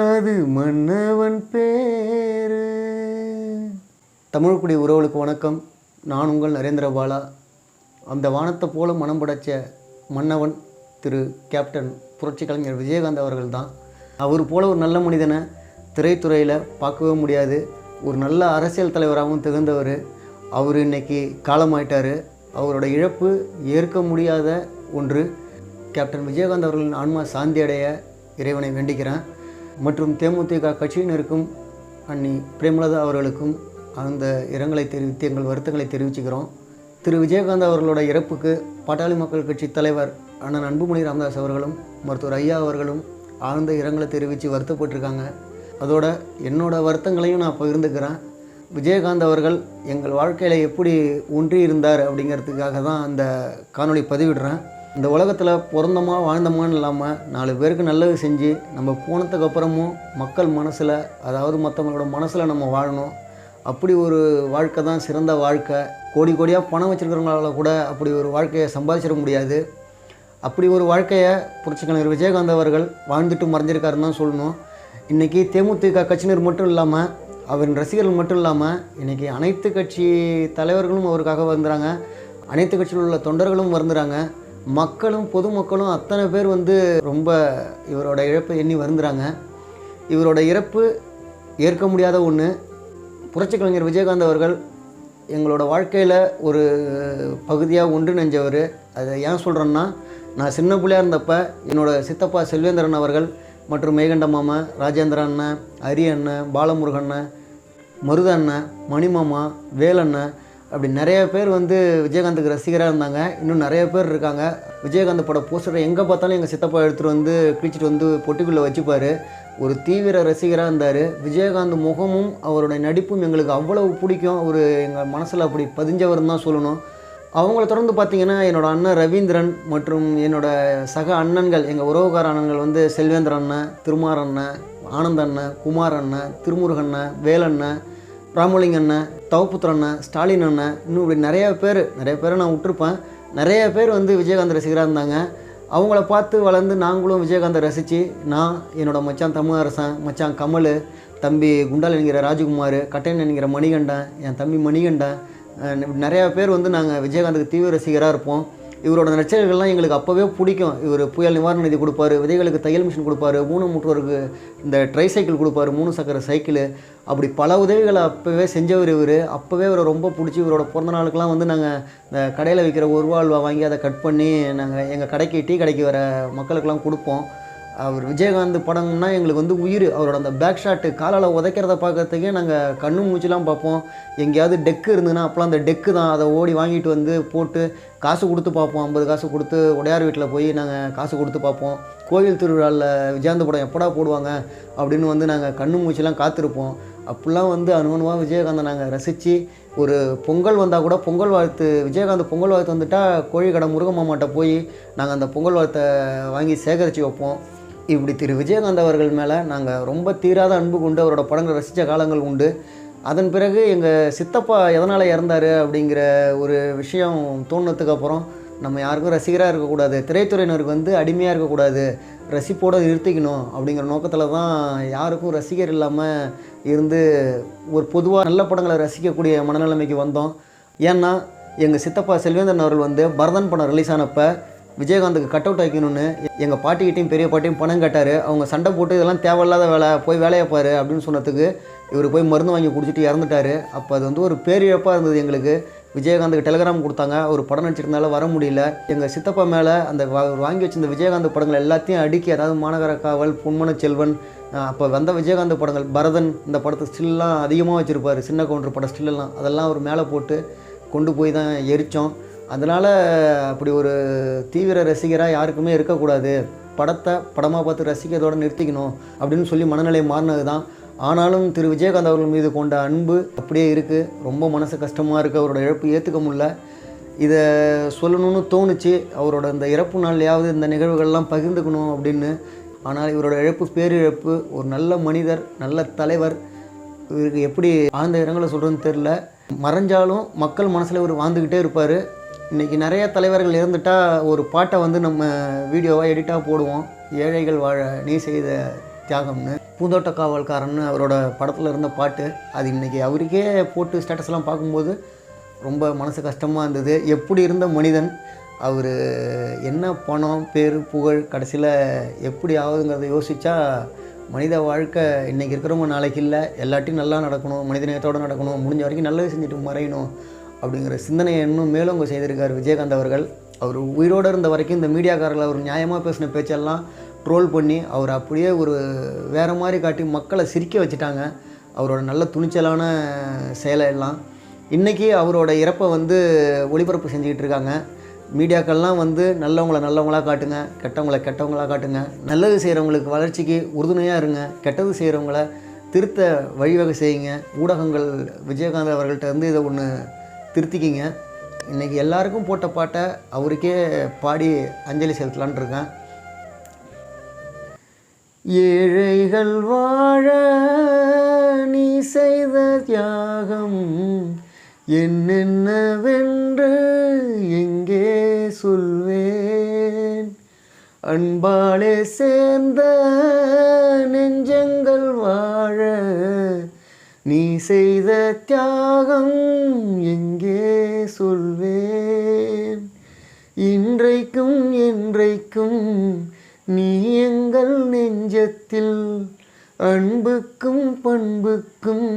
அது மன்னவன் பேரு. தமிழ்குடி உறவுகளுக்கு வணக்கம். நான் உங்கள் நரேந்திர பாலா. அந்த வானத்தை போல மனம் படைச்ச மன்னவன் திரு கேப்டன் புரட்சி கலைஞர் விஜயகாந்த் அவர்கள் தான் அவர் போல ஒரு நல்ல மனிதனை திரைத்துறையில் பார்க்கவே முடியாது. ஒரு நல்ல அரசியல் தலைவராகவும் திகழ்ந்தவர். அவர் இன்னைக்கு காலமாயிட்டார். அவரோட இழப்பு ஏற்க முடியாத ஒன்று. கேப்டன் விஜயகாந்த் அவர்களின் ஆன்மா சாந்தி அடைய இறைவனை வேண்டிக்கிறேன். மற்றும் தேமுதிக கட்சியினருக்கும் அன்னி பிரேமலதா அவர்களுக்கும் அந்த இரங்கலை தெரிவித்து எங்கள் வருத்தங்களை தெரிவிச்சுக்கிறோம். திரு. விஜயகாந்த் அவர்களோட இறப்புக்கு பாட்டாளி மக்கள் கட்சி தலைவர் அண்ணன் அன்புமணி ராமதாஸ் அவர்களும் மருத்துவர் ஐயா அவர்களும் ஆழ்ந்த இரங்கலை தெரிவித்து வருத்தப்பட்டிருக்காங்க. அதோட என்னோட வருத்தங்களையும் நான் பகிர்ந்துக்கிறேன். விஜயகாந்த் அவர்கள் எங்கள் வாழ்க்கையில் எப்படி ஒன்றி இருந்தார் அப்படிங்கிறதுக்காக தான் அந்த காணொளி பதிவிடுறேன். இந்த உலகத்தில் பிறந்தோமா வாழ்ந்தோமான்னு இல்லாமல் நாலு பேருக்கு நல்லது செஞ்சு நம்ம போனதுக்கு அப்புறமும் மக்கள் மனசில் அதாவது மற்றவங்களோட மனசில் நம்ம வாழணும். அப்படி ஒரு வாழ்க்கை தான் சிறந்த வாழ்க்கை. கோடி கோடியாக பணம் வச்சுருக்கிறவங்களால கூட அப்படி ஒரு வாழ்க்கையை சம்பாதிச்சிட முடியாது. அப்படி ஒரு வாழ்க்கையை புரட்சிக்கலைஞர் விஜயகாந்த் அவர்கள் வாழ்ந்துட்டு மறைஞ்சிருக்காருன்னு தான் சொல்லணும். இன்றைக்கி தேமுதிக கட்சியினர் மட்டும் இல்லாமல் அவரின் ரசிகர்கள் மட்டும் இல்லாமல் இன்றைக்கி அனைத்து கட்சி தலைவர்களும் அவருக்காக வந்துறாங்க அனைத்து கட்சியில் உள்ள தொண்டர்களும் வந்துடுறாங்க மக்களும் பொதுமக்களும் அத்தனை பேர் வந்து ரொம்ப இவரோட இழப்பை எண்ணி வருந்துறாங்க. இவரோட இறப்பு ஏற்க முடியாத ஒன்று புரட்சி கலைஞர் விஜயகாந்த் அவர்கள் எங்களோட வாழ்க்கையில் ஒரு பகுதியாக ஒன்று நெஞ்சவர். அதை ஏன் சொல்கிறேன்னா நான் சின்ன பிள்ளையா இருந்தப்ப என்னோட சித்தப்பா செல்வேந்திரன் அவர்கள் மற்றும் மேகண்ட மாமா ராஜேந்திர அண்ணன் ஹரி அண்ணன் பாலமுருகண்ணன் அண்ணன் மருத அண்ணன் மணிமாமா வேலண்ணன் அப்படி நிறைய பேர் வந்து விஜயகாந்துக்கு ரசிகராக இருந்தாங்க. இன்னும் நிறைய பேர் இருக்காங்க. விஜயகாந்த் பட போஸ்டரை எங்கே பார்த்தாலும் எங்கள் சித்தப்பா எடுத்துகிட்டு வந்து கிழிச்சிட்டு வந்து பொட்டிக்குள்ளே வச்சுப்பார். ஒரு தீவிர ரசிகராக இருந்தார். விஜயகாந்த் முகமும் அவருடைய நடிப்பும் எங்களுக்கு அவ்வளவு பிடிக்கும். அவர் எங்கள் மனசில் அப்படி பதிஞ்சவர்னு தான் சொல்லணும். அவங்கள தொடர்ந்து பார்த்தீங்கன்னா என்னோடய அண்ணன் ரவீந்திரன் மற்றும் என்னோடய சக அண்ணன்கள் எங்கள் உறவுக்கார அண்ணன்கள் வந்து செல்வேந்திர அண்ணன் திருமார் அண்ணன் ஆனந்த அண்ணன் குமார் அண்ணன் திருமுருகண்ணன் வேலண்ணன் ராமலிங்க அண்ணன் தவப்புத்திர அண்ணன் ஸ்டாலின் அண்ணன் இன்னும் இப்படி நிறைய பேர் நிறைய பேரை நான் விட்டுருப்பேன். நிறைய பேர் வந்து விஜயகாந்த் ரசிகராக இருந்தாங்க. அவங்கள பார்த்து வளர்ந்து நாங்களும் விஜயகாந்தை ரசித்து நான் என்னோடய மச்சான் தமிழரசன் மச்சான் கமல் தம்பி குண்டால் என்கிற ராஜகுமார் கட்டையன் என்கிற மணிகண்டன் என் தம்பி மணிகண்டன் நிறையா பேர் வந்து நாங்கள் விஜயகாந்துக்கு தீவிர ரசிகராக இருப்போம். இவரோட நடிச்சர்கள்லாம் எங்களுக்கு அப்போவே பிடிக்கும். இவர் புயல் நிவாரண நிதி கொடுப்பாரு விதைகளுக்கு தையல் மிஷின் கொடுப்பாரு ஊனமுற்றோருக்கு இந்த ட்ரை சைக்கிள் கொடுப்பாரு மூணு சக்கர சைக்கிள். அப்படி பல உதவிகளை அப்போவே செஞ்சவர் இவர். அப்போவே இவரை ரொம்ப பிடிச்சி இவரோட பிறந்த நாளுக்கெல்லாம் வந்து நாங்கள் இந்த கடையில் விற்கிற ஒரு ரூபா அல்வா வாங்கி அதை கட் பண்ணி நாங்கள் எங்கள் கடைக்கு டீ கடைக்கு வர மக்களுக்கெல்லாம் கொடுப்போம். அவர் விஜயகாந்த் படம்னா எங்களுக்கு வந்து உயிர். அவரோட அந்த பேக் ஷாட்டு காலால் உதைக்கிறத பார்க்கறதுக்கே நாங்கள் கண்ணு மூச்சுலாம் பார்ப்போம். எங்கேயாவது டெக்கு இருந்ததுன்னா அப்போலாம் அந்த டெக்கு தான். அதை ஓடி வாங்கிட்டு வந்து போட்டு காசு கொடுத்து பார்ப்போம். ஐம்பது காசு கொடுத்து உடையார் வீட்டில் போய் நாங்கள் காசு கொடுத்து பார்ப்போம். கோவில் திருவிழாவில் விஜயாந்த படம் எப்படா போடுவாங்க அப்படின்னு வந்து நாங்கள் கண்ணு மூச்சிலாம் காத்திருப்போம். அப்படிலாம் வந்து அனுமனுவாக விஜயகாந்தை நாங்கள் ரசித்து ஒரு பொங்கல் வந்தால் கூட பொங்கல் வாழ்த்து விஜயகாந்த் பொங்கல் வாழ்த்து வந்துட்டால் கோழிக்கடை முருகமாமாட்ட போய் நாங்கள் அந்த பொங்கல் வாழ்த்தை வாங்கி சேகரித்து வைப்போம். இப்படி திரு விஜயகாந்த் அவர்கள் மேலே நாங்கள் ரொம்ப தீராத அன்பு கொண்டு அவரோட படங்கள் ரசித்த காலங்கள் உண்டு. அதன் பிறகு எங்கள் சித்தப்பா எதனால் இறந்தார் அப்படிங்கிற ஒரு விஷயம் தோணுனதுக்கு அப்புறம் நம்ம யாருக்கும் ரசிகராக இருக்கக்கூடாது. திரைத்துறையினருக்கு வந்து அடிமையாக இருக்கக்கூடாது. ரசிப்போடு நிறுத்திக்கணும் அப்படிங்கிற நோக்கத்தில் தான் யாருக்கும் ரசிகர் இல்லாமல் இருந்து ஒரு பொதுவாக நல்ல படங்களை ரசிக்கக்கூடிய மனநிலைமைக்கு வந்தோம். ஏன்னா எங்கள் சித்தப்பா செல்வேந்தன் அவர்கள் வந்து பரதன் படம் ரிலீஸ் ஆனப்போ விஜயகாந்துக்கு கட் அவுட் ஆக்கணும்னு எங்கள் பாட்டிக்கிட்டையும் பெரிய பாட்டியும் பணம் கேட்டார். அவங்க சண்டை போட்டு இதெல்லாம் தேவையில்லாத வேலை போய் வேலையை பாரு அப்படின்னு சொன்னதுக்கு இவர் போய் மருந்து வாங்கி குடிச்சிட்டு இறந்துட்டார். அப்போ அது வந்து ஒரு பேரிழப்பாக இருந்தது எங்களுக்கு. விஜயகாந்துக்கு டெலிகிராம் கொடுத்தாங்க. ஒரு படம் நடிச்சிருந்தால வர முடியல. எங்கள் சித்தப்பா மேலே அந்த வாங்கி வச்சிருந்த விஜயகாந்த் படங்கள் எல்லாத்தையும் அடுக்கி அதாவது மாநகர காவல் பொன்மன செல்வன் அப்போ வந்த விஜயகாந்த் படங்கள் பரதன் இந்த படத்தை ஸ்டில்லாம் அதிகமாக வச்சுருப்பார். சின்ன கவுண்டர் படம் ஸ்டில்லாம் அதெல்லாம் அவர் மேலே போட்டு கொண்டு போய் தான் எரித்தோம் அதனால் அப்படி ஒரு தீவிர ரசிகராக யாருக்குமே இருக்கக்கூடாது. படத்தை படமாக பார்த்து ரசிக்கிறதோட நிறுத்திக்கணும் அப்படின்னு சொல்லி மனநிலை மாறினது தான் ஆனாலும் திரு. விஜயகாந்த் அவர்கள் மீது கொண்ட அன்பு அப்படியே இருக்குது ரொம்ப மனசு கஷ்டமாக இருக்குது அவரோட இழப்பு ஏற்றுக்க முடியல. இதை சொல்லணும்னு தோணுச்சு. அவரோட இந்த இறப்பு நாள்லையாவது இந்த நிகழ்வுகள்லாம் பகிர்ந்துக்கணும் அப்படின்னு. ஆனால் இவரோட இழப்பு பேரிழப்பு ஒரு நல்ல மனிதர் நல்ல தலைவர் இவருக்கு எப்படி ஆழ்ந்த இடங்களை சொல்கிறதுன்னு தெரில மறைஞ்சாலும் மக்கள் மனசில் இவர் வாழ்ந்துக்கிட்டே இருப்பார். இன்றைக்கி நிறைய தலைவர்கள் இருந்துட்டால் ஒரு பாட்டை வந்து நம்ம வீடியோவாக எடிட்டாக போடுவோம். ஏழைகள் வாழ நீ செய்த தியாகம்னு. பூந்தோட்ட காவல்காரன்னு அவரோட படத்தில் இருந்த பாட்டு. அது இன்றைக்கி அவருக்கே போட்டு ஸ்டேட்டஸ்லாம் பார்க்கும்போது ரொம்ப மனசு கஷ்டமாக இருந்தது. எப்படி இருந்த மனிதன்? அவர் என்ன பணம் பேர் புகழ் கடைசியில் எப்படி ஆகுதுங்கிறத யோசித்தா மனித வாழ்க்கை இன்றைக்கி இருக்கிறவங்க நாளைக்கு இல்லை. எல்லாத்தையும் நல்லா நடக்கணும் மனிதநேயத்தோடு நடக்கணும் முடிஞ்ச வரைக்கும் நல்லது செஞ்சுட்டு மறையணும். அப்படிங்கிற சிந்தனையை இன்னும் மேலும் அவங்க செய்திருக்கார் விஜயகாந்த் அவர்கள். அவர் உயிரோடு இருந்த வரைக்கும் இந்த மீடியாக்காரர்கள் அவர் நியாயமாக பேசின பேச்செல்லாம் ட்ரோல் பண்ணி அவர் அப்படியே ஒரு வேறு மாதிரி காட்டி மக்களை சிரிக்க வச்சுட்டாங்க. அவரோட நல்ல துணிச்சலான செயலை எல்லாம். இன்றைக்கி அவரோட இறப்பை வந்து ஒளிபரப்பு செஞ்சுக்கிட்டு இருக்காங்க. மீடியாக்கள்லாம் வந்து நல்லவங்களை நல்லவங்களா காட்டுங்க கெட்டவங்களை கெட்டவங்களா காட்டுங்க. நல்லது செய்கிறவங்களுக்கு வளர்ச்சிக்கு உறுதுணையாக இருங்க கெட்டது செய்கிறவங்கள திருத்த வழிவகை செய்யுங்க. ஊடகங்கள் விஜயகாந்த் அவர்கள்ட்ட வந்து இதை ஒன்று திருத்திக்கிங்க. இன்றைக்கி எல்லாருக்கும் போட்ட பாட்டை அவருக்கே பாடி அஞ்சலி செலுத்தலான் இருக்கேன். ஏழைகள் வாழ நீ செய்த தியாகம் என்னென்னவென்று எங்கே சொல்வேன்? அன்பாலே சேர்ந்த நெஞ்சங்கள் வாழ நீ செய்த தியாகம் எங்கே சொல்வேன்? இன்றைக்கும் என்றைக்கும் நீ எங்கள் நெஞ்சத்தில் அன்புக்கும் பண்புக்கும்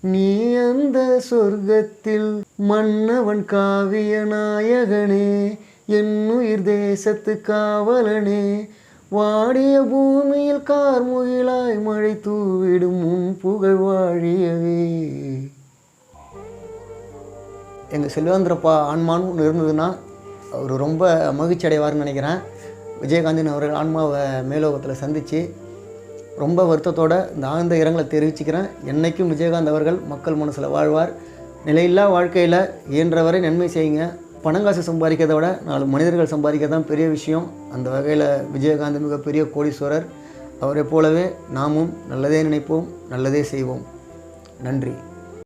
நீ அந்த சொர்க்கத்தில் மன்னவன் காவிய நாயகனே என் உயிர் தேசத்து காவலனே வாடிய பூமியில் கார்முகிலாய் மழை தூவிடும் உன் புகழ் வாழியவே. எங்கள் செல்வேந்திரப்பா ஆன்மான்னு ஒன்று இருந்ததுன்னா அவர் ரொம்ப மகிழ்ச்சி அடைவார்னு நினைக்கிறேன். விஜயகாந்தின் அவர்கள் ஆன்மாவை மேலோகத்தில் சந்தித்து ரொம்ப வருத்தத்தோட இந்த ஆழ்ந்த இரங்கலை தெரிவிச்சுக்கிறேன். என்றைக்கும் விஜயகாந்த் அவர்கள் மக்கள் மனசில் வாழ்வார். நிலையில்லா வாழ்க்கையில் இயன்றவரை நன்மை செய்யுங்க. பணங்காசு சம்பாதிக்கிறத விட நாலு மனிதர்கள் சம்பாதிக்கிறது தான் பெரிய விஷயம். அந்த வகையில் விஜயகாந்த் மிகப்பெரிய கோடீஸ்வரர். அவரை போலவே நாமும் நல்லதே நினைப்போம் நல்லதே செய்வோம். நன்றி.